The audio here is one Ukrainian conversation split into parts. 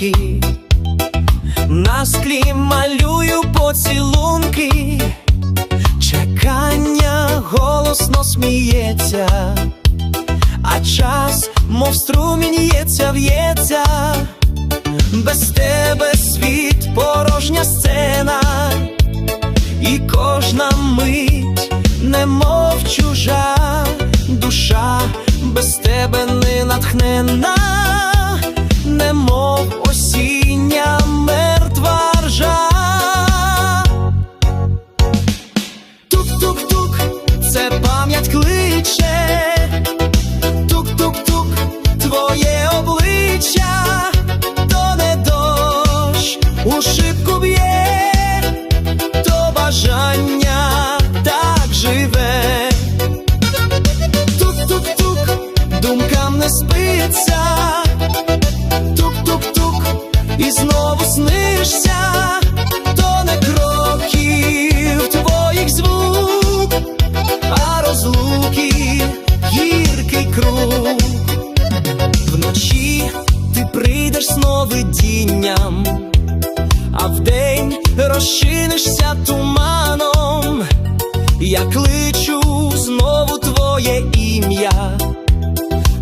думки, на склі малюю поцілунки, чекання голосно сміється, а час, мов струмін'ється, в'ється, без тебе світ, порожня сцена, і кожна мить, немов чужа душа, без тебе не натхнена. Кличе. Тук-тук-тук, твоє обличчя, то не дощ, у шибку б'є, то бажання так живе. Тук-тук-тук, думкам не спиться. Тук-тук-тук, і знову снишся, сновидінням, а вдень розчинишся туманом. Я кличу знову твоє ім'я,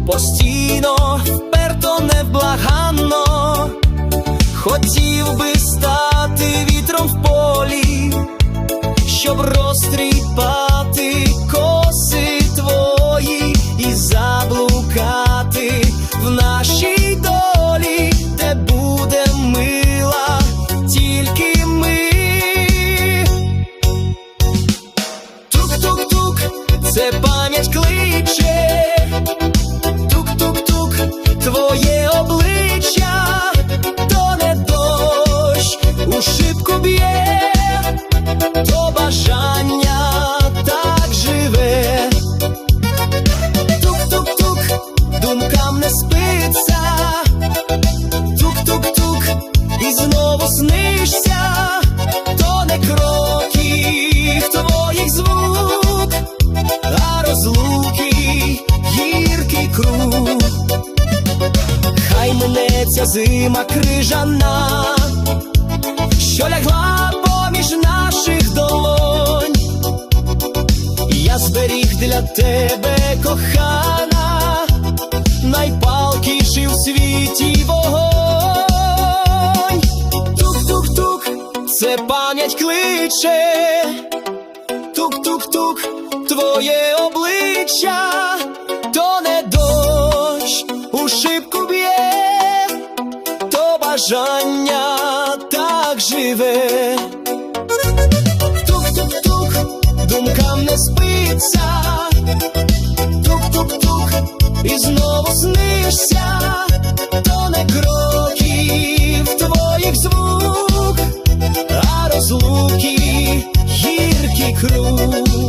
постійно, вперто, невблаганно, хотів би стати пам'ять кличе. Зима крижана, що лягла поміж наших долонь. Я зберіг для тебе кохана, найпалкіший у світі вогонь. Тук-тук-тук, це пам'ять кличе. Тук-тук-тук, твоє обличчя, то не дощ, бажання так живе, тук-тук-тук, думкам не спиться, тук-тук-тук, і знову снишся, то не кроків твоїх звук, а розлуки гіркий круг.